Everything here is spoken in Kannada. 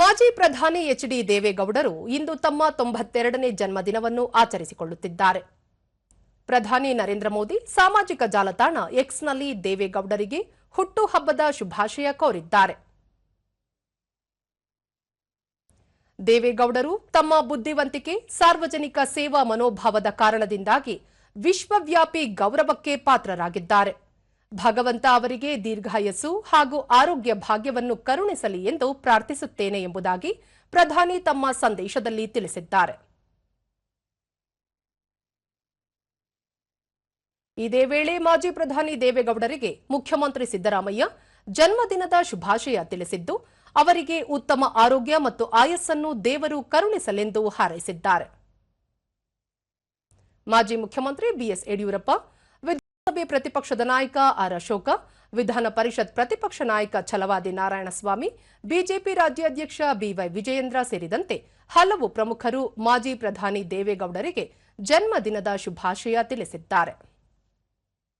ಮಾಜಿ ಪ್ರಧಾನಿ ಎಚ್ ಡಿ ದೇವೇಗೌಡರು ಇಂದು ತಮ್ಮ ತೊಂಬತ್ತೆರಡನೇ ಜನ್ಮದಿನವನ್ನು ಆಚರಿಸಿಕೊಳ್ಳುತ್ತಿದ್ದಾರೆ. ಪ್ರಧಾನಿ ನರೇಂದ್ರ ಮೋದಿ ಸಾಮಾಜಿಕ ಜಾಲತಾಣ ಎಕ್ಸ್ನಲ್ಲಿ ದೇವೇಗೌಡರಿಗೆ ಹುಟ್ಟುಹಬ್ಬದ ಶುಭಾಶಯ ಕೋರಿದ್ದಾರೆ. ದೇವೇಗೌಡರು ತಮ್ಮ ಬುದ್ಧಿವಂತಿಕೆ, ಸಾರ್ವಜನಿಕ ಸೇವಾ ಮನೋಭಾವದ ಕಾರಣದಿಂದಾಗಿ ವಿಶ್ವವ್ಯಾಪಿ ಗೌರವಕ್ಕೆ ಪಾತ್ರರಾಗಿದ್ದಾರೆ. ಭಗವಂತ ಅವರಿಗೆ ದೀರ್ಘಾಯಸ್ಸು ಹಾಗೂ ಆರೋಗ್ಯ ಭಾಗ್ಯವನ್ನು ಕರುಣಿಸಲಿ ಎಂದು ಪ್ರಾರ್ಥಿಸುತ್ತೇನೆ ಎಂಬುದಾಗಿ ಪ್ರಧಾನಿ ತಮ್ಮ ಸಂದೇಶದಲ್ಲಿ ತಿಳಿಸಿದ್ದಾರೆ. ಇದೇ ವೇಳೆ ಮಾಜಿ ಪ್ರಧಾನಿ ದೇವೇಗೌಡರಿಗೆ ಮುಖ್ಯಮಂತ್ರಿ ಸಿದ್ದರಾಮಯ್ಯ ಜನ್ಮದಿನದ ಶುಭಾಶಯ ತಿಳಿಸಿದ್ದು, ಅವರಿಗೆ ಉತ್ತಮ ಆರೋಗ್ಯ ಮತ್ತು ಆಯಸ್ಸನ್ನು ದೇವರು ಕರುಣಿಸಲೆಂದು ಹಾರೈಸಿದ್ದಾರೆ. ಮಾಜಿ ಮುಖ್ಯಮಂತ್ರಿ ಬಿಎಸ್ ಯಡಿಯೂರಪ್ಪ ವಿಧಾನಸಭೆ ಪ್ರತಿಪಕ್ಷದ ನಾಯಕ ಆರ್ ಅಶೋಕ, ವಿಧಾನ ಪರಿಷತ್ ಪ್ರತಿಪಕ್ಷ ನಾಯಕ ಛಲವಾದಿ ನಾರಾಯಣಸ್ವಾಮಿ, ಬಿಜೆಪಿ ರಾಜ್ಯಾಧ್ಯಕ್ಷ ಬಿವೈ ವಿಜಯೇಂದ್ರ ಸೇರಿದಂತೆ ಹಲವು ಪ್ರಮುಖರು ಮಾಜಿ ಪ್ರಧಾನಿ ದೇವೇಗೌಡರಿಗೆ ಜನ್ಮದಿನದ ಶುಭಾಶಯ ತಿಳಿಸಿದ್ದಾರೆ.